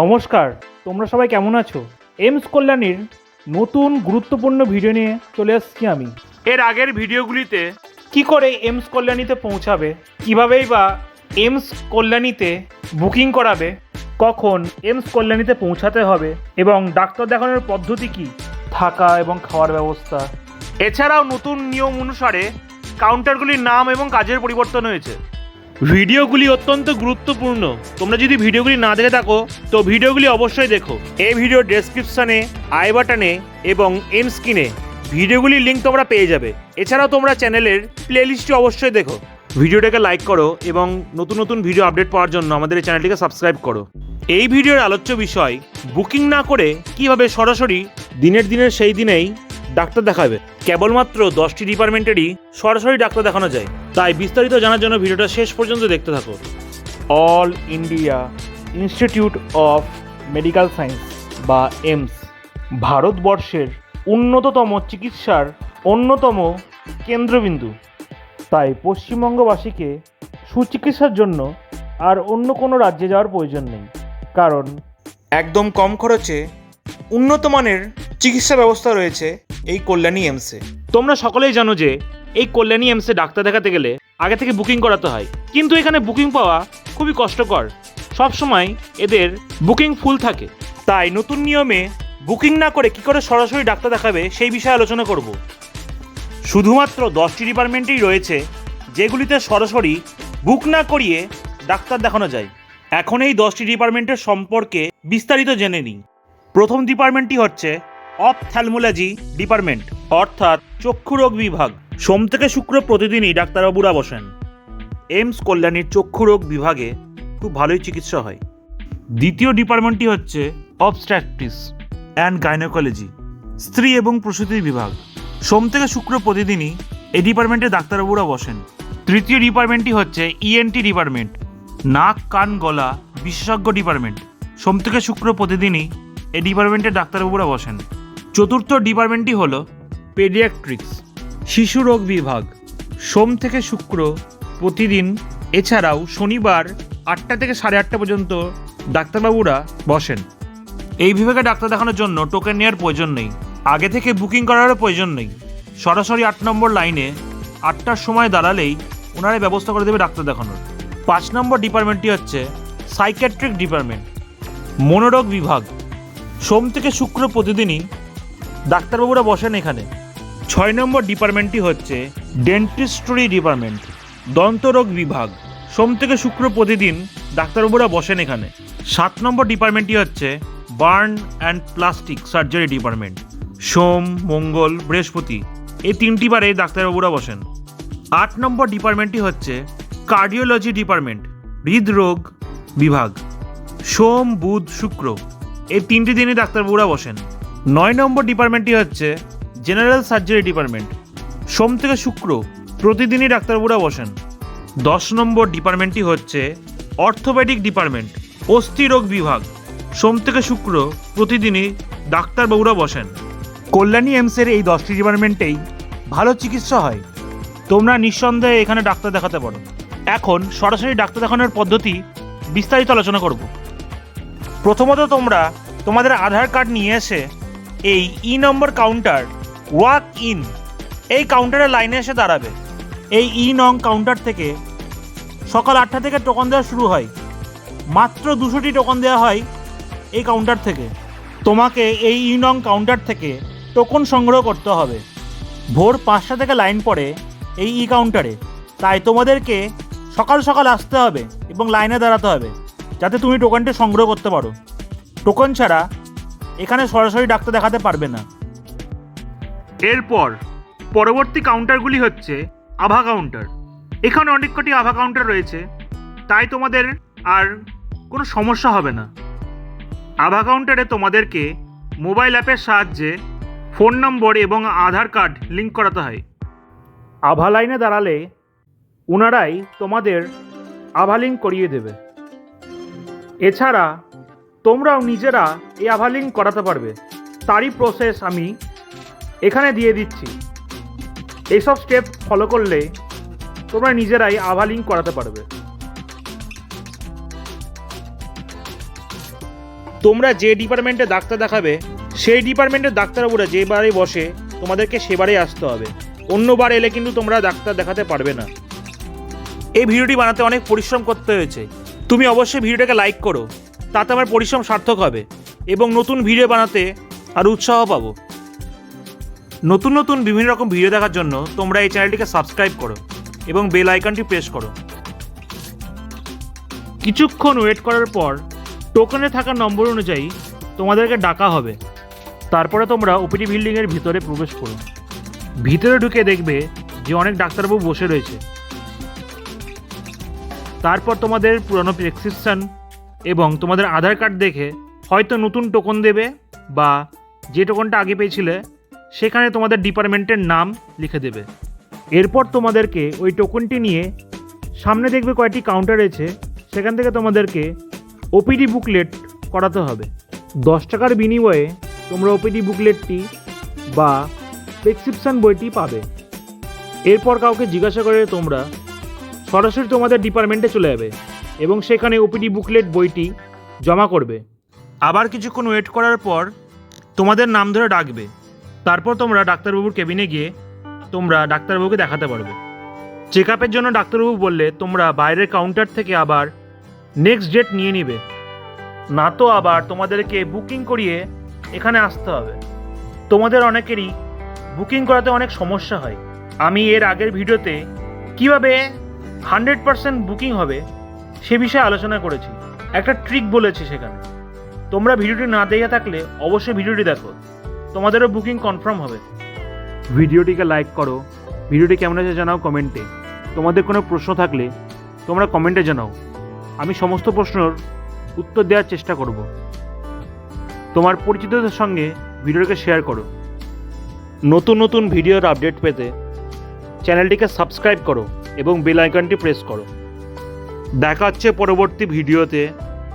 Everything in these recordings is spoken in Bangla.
নমস্কার, তোমরা সবাই কেমন আছো? এমস কল্যাণীর নতুন গুরুত্বপূর্ণ ভিডিও নিয়ে চলে আসছি আমি। এর আগের ভিডিওগুলিতে কি করে এমস কল্যাণীতে পৌঁছাবে, কীভাবেই বা এমস কল্যাণীতে বুকিং করাবে, কখন এমস কল্যাণীতে পৌঁছাতে হবে এবং ডাক্তার দেখানোর পদ্ধতি কি, থাকা এবং খাওয়ার ব্যবস্থা। এছাড়াও নতুন নিয়ম অনুসারে কাউন্টারগুলির নাম এবং কাজের পরিবর্তন হয়েছে। ভিডিওগুলি অত্যন্ত গুরুত্বপূর্ণ। তোমরা যদি ভিডিওগুলি না দেখে থাকো, তো ভিডিওগুলি অবশ্যই দেখো। এই ভিডিও ডেসক্রিপশনে আই বাটনে এবং এন স্ক্রিনে ভিডিওগুলির লিঙ্ক তোমরা পেয়ে যাবে। এছাড়াও তোমরা চ্যানেলের প্লেলিস্টটি অবশ্যই দেখো। ভিডিওটাকে লাইক করো এবং নতুন নতুন ভিডিও আপডেট পাওয়ার জন্য আমাদের এই চ্যানেলটিকে সাবস্ক্রাইব করো। এই ভিডিওর আলোচ্য বিষয় বুকিং না করে কীভাবে সরাসরি দিনের দিনের সেই দিনেই ডাক্তার দেখাবে? কেবলমাত্র দশটি ডিপার্টমেন্টেরই সরাসরি ডাক্তার দেখানো যায়। তাই বিস্তারিত জানার জন্য ভিডিওটা শেষ পর্যন্ত দেখতে থাকো All India Institute of Medical Science বা এমস, ভারতবর্ষের উন্নততম চিকিৎসার অন্যতম কেন্দ্রবিন্দু। তাই পশ্চিমবঙ্গবাসীকে সুচিকিৎসার জন্য আর অন্য কোনো রাজ্যে যাওয়ার প্রয়োজন নেই, কারণ একদম কম খরচে উন্নত মানের চিকিৎসা ব্যবস্থা রয়েছে এই কল্যাণী এমসে। তোমরা সকলেই জানো যে এই কল্যাণী এমসে ডাক্তার দেখাতে গেলে আগে থেকে বুকিং করাতে হয়। কিন্তু এখানে বুকিং পাওয়া খুবই কষ্টকর। সবসময় এদের বুকিং ফুল থাকে। তাই নতুন নিয়মে বুকিং না করে কি করে সরাসরি ডাক্তার দেখাবে সেই বিষয়ে আলোচনা করব। শুধুমাত্র দশটি ডিপার্টমেন্টেই রয়েছে যেগুলিতে সরাসরি বুক না করিয়ে ডাক্তার দেখানো যায়। এখন এই দশটি ডিপার্টমেন্টের সম্পর্কে বিস্তারিত জেনে নিই। প্রথম ডিপার্টমেন্টটি হচ্ছে অপথ্যালমোলজি ডিপার্টমেন্ট, অর্থাৎ চক্ষু রোগ বিভাগ। সোম থেকে শুক্র প্রতিদিনই ডাক্তারবাবুরা বসেন। এমস কল্যাণীর চক্ষু রোগ বিভাগে খুব ভালোই চিকিৎসা হয়। দ্বিতীয় ডিপার্টমেন্টটি হচ্ছে অবস্ট্রাকটিস অ্যান্ড গাইনোকোলজি, স্ত্রী এবং প্রসূতি বিভাগ। সোম থেকে শুক্র প্রতিদিনই এই ডিপার্টমেন্টে ডাক্তারবাবুরা বসেন। তৃতীয় ডিপার্টমেন্টটি হচ্ছে ইএনটি ডিপার্টমেন্ট, নাক, কান, গলা বিশেষজ্ঞ ডিপার্টমেন্ট। সোম থেকে শুক্র প্রতিদিনই এই ডিপার্টমেন্টে ডাক্তারবাবুরা বসেন। চতুর্থ ডিপার্টমেন্টটি হলো পেডিয়াট্রিক্স শিশু রোগ বিভাগ। সোম থেকে শুক্র প্রতিদিন, এছাড়াও শনিবার আটটা থেকে সাড়ে আটটা পর্যন্ত ডাক্তারবাবুরা বসেন। এই বিভাগে ডাক্তার দেখানোর জন্য টোকেন নেওয়ার প্রয়োজন নেই। আগে থেকে বুকিং করারও প্রয়োজন নেই। সরাসরি আট নম্বর লাইনে আটটার সময় দাঁড়ালেই ওনারা ব্যবস্থা করে দেবে ডাক্তার দেখানোর। পাঁচ নম্বর ডিপার্টমেন্টটি হচ্ছে সাইকেট্রিক ডিপার্টমেন্ট মনোরোগ বিভাগ। সোম থেকে শুক্র প্রতিদিনই ডাক্তারবাবুরা বসেন এখানে। ছয় নম্বর ডিপার্টমেন্টটি হচ্ছে ডেন্টিস্ট্রি ডিপার্টমেন্ট, দন্তরোগ বিভাগ। সোম থেকে শুক্র প্রতিদিন ডাক্তারবাবুরা বসেন এখানে। সাত নম্বর ডিপার্টমেন্টটি হচ্ছে burn and plastic surgery department, সোম, মঙ্গল, বৃহস্পতি। এই তিনটি বারে ডাক্তারবাবুরা বসেন। আট নম্বর ডিপার্টমেন্টটি হচ্ছে কার্ডিওলজি ডিপার্টমেন্ট, হৃদরোগ বিভাগ। সোম, বুধ, শুক্র। এই তিনটি দিনই ডাক্তারবাবুরা বসেন। নয় নম্বর ডিপার্টমেন্টটি হচ্ছে জেনারেল সার্জারি ডিপার্টমেন্ট। সোম থেকে শুক্র প্রতিদিনই ডাক্তারবাবুরা বসেন। দশ নম্বর ডিপার্টমেন্টটি হচ্ছে অর্থোপেডিক ডিপার্টমেন্ট অস্থিরোগ বিভাগ। সোম থেকে শুক্র প্রতিদিনই ডাক্তারবাবুরা বসেন। কল্যাণী এমসের এই দশটি ডিপার্টমেন্টেই ভালো চিকিৎসা হয়। তোমরা নিঃসন্দেহে এখানে ডাক্তার দেখাতে পারো। এখন সরাসরি ডাক্তার দেখানোর পদ্ধতি বিস্তারিত আলোচনা করব। প্রথমত তোমরা তোমাদের আধার কার্ড নিয়ে এসে এই ই নম্বর কাউন্টার ওয়াক ইন এই কাউন্টারের লাইনে এসে দাঁড়াবে। এই ই নং কাউন্টার থেকে সকাল আটটা থেকে টোকন দেওয়া শুরু হয়। মাত্র দুশোটি টোকন দেওয়া হয় এই কাউন্টার থেকে। তোমাকে এই ই নং কাউন্টার থেকে টোকন সংগ্রহ করতে হবে। ভোর পাঁচটা থেকে লাইন পড়ে এই ই কাউন্টারে তাই তোমাদেরকে সকাল সকাল আসতে হবে এবং লাইনে দাঁড়াতে হবে, যাতে তুমি টোকনটি সংগ্রহ করতে পারো। টোকন ছাড়া এখানে সরাসরি ডাক্তার দেখাতে পারবে না। এরপর পরবর্তী কাউন্টারগুলি হচ্ছে আভা কাউন্টার এখানে অনেক কটি আভা কাউন্টার রয়েছে, তাই তোমাদের আর কোনো সমস্যা হবে না। আভা কাউন্টারে তোমাদেরকে মোবাইল অ্যাপের সাহায্যে ফোন নম্বর এবং আধার কার্ড লিঙ্ক করাতে হয়। আভা লাইনে দাঁড়ালে ওনারাই তোমাদের আভা লিঙ্ক করিয়ে দেবে। এছাড়া তোমরাও নিজেরা এই লিঙ্ক করাতে পারবে। তারই প্রসেস আমি এখানে দিয়ে দিচ্ছি। এইসব স্টেপ ফলো করলে তোমরা নিজেরাই আভা লিঙ্ক করাতে পারবে। তোমরা যে ডিপার্টমেন্টে ডাক্তার দেখাবে, সেই ডিপার্টমেন্টের ডাক্তারবাবুরা যেবারে বসে তোমাদেরকে সেবারেই আসতে হবে। অন্যবার এলে কিন্তু তোমরা ডাক্তার দেখাতে পারবে না। এই ভিডিওটি বানাতে অনেক পরিশ্রম করতে হয়েছে। তুমি অবশ্যই ভিডিওটাকে লাইক করো। তাতে আমার পরিশ্রম সার্থক হবে এবং নতুন ভিডিও বানাতে আর উৎসাহ পাবো। নতুন নতুন বিভিন্ন রকম ভিডিও দেখার জন্য তোমরা এই চ্যানেলটিকে সাবস্ক্রাইব করো এবং বেল আইকনটি প্রেস করো। কিছুক্ষণ ওয়েট করার পর টোকেনে থাকা নম্বর অনুযায়ী তোমাদেরকে ডাকা হবে। তারপরে তোমরা ওপিডি বিল্ডিংয়ের ভিতরে প্রবেশ করো। ভিতরে ঢুকে দেখবে যে অনেক ডাক্তারবাবু বসে রয়েছে। তারপর তোমাদের পুরনো প্রেসক্রিপশন এবং তোমাদের আধার কার্ড দেখে হয়তো নতুন টোকন দেবে বা যে টোকনটা আগে পেয়েছিলে, সেখানে তোমাদের ডিপার্টমেন্টের নাম লিখে দেবে। এরপর তোমাদেরকে ওই টোকনটি নিয়ে সামনে দেখবে কয়েকটি কাউন্টার রয়েছে, সেখান থেকে তোমাদেরকে ওপিডি বুকলেট করাতে হবে। দশ টাকার বিনিময়ে তোমরা ওপিডি বুকলেটটি বা প্রেসক্রিপশান বইটি পাবে। এরপর কাউকে জিজ্ঞাসা করে তোমরা সরাসরি তোমাদের ডিপার্টমেন্টে চলে যাবে। এবং সেখানে ওপিডি বুকলেট বইটি জমা করবে। আবার কিছুক্ষণ ওয়েট করার পর তোমাদের নাম ধরে ডাকবে। তারপর তোমরা ডাক্তারবাবুর কেবিনে গিয়ে তোমরা ডাক্তারবাবুকে দেখাতে পারবে। চেক আপের জন্য ডাক্তারবাবু বললে, তোমরা বাইরের কাউন্টার থেকে আবার নেক্সট ডেট নিয়ে নিবে। না তো আবার তোমাদেরকে বুকিং করিয়ে এখানে আসতে হবে। তোমাদের অনেকেরই বুকিং করাতে অনেক সমস্যা হয়। আমি এর আগের ভিডিওতে কীভাবে হান্ড্রেড পারসেন্ট বুকিং হবে সে বিষয়ে আলোচনা করেছি। একটা ট্রিক বলেছি সেখানে। তোমরা ভিডিওটি না দেখে থাকলে অবশ্যই ভিডিওটি দেখো। তোমাদেরও বুকিং কনফার্ম হবে। ভিডিওটিকে লাইক করো। ভিডিওটি কেমন আছে জানাও কমেন্টে তোমাদের কোনো প্রশ্ন থাকলে তোমরা কমেন্টে জানাও। আমি সমস্ত প্রশ্নের উত্তর দেওয়ার চেষ্টা করব। তোমার পরিচিতদের সঙ্গে ভিডিওটিকে শেয়ার করো। নতুন নতুন ভিডিওর আপডেট পেতে চ্যানেলটিকে সাবস্ক্রাইব করো এবং বেল আইকনটি প্রেস করো। দেখা হচ্ছে পরবর্তী ভিডিওতে।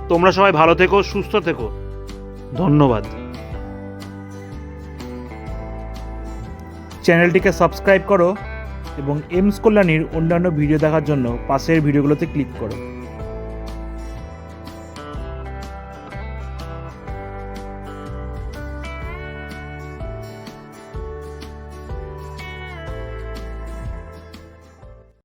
তোমরা সবাই ভালো থেকো, সুস্থ থেকো। ধন্যবাদ। চ্যানেলটিকে সাবস্ক্রাইব করো এবং এমস কল্যাণীর অন্যান্য ভিডিও দেখার জন্য পাশের ভিডিওগুলোতে ক্লিক করো।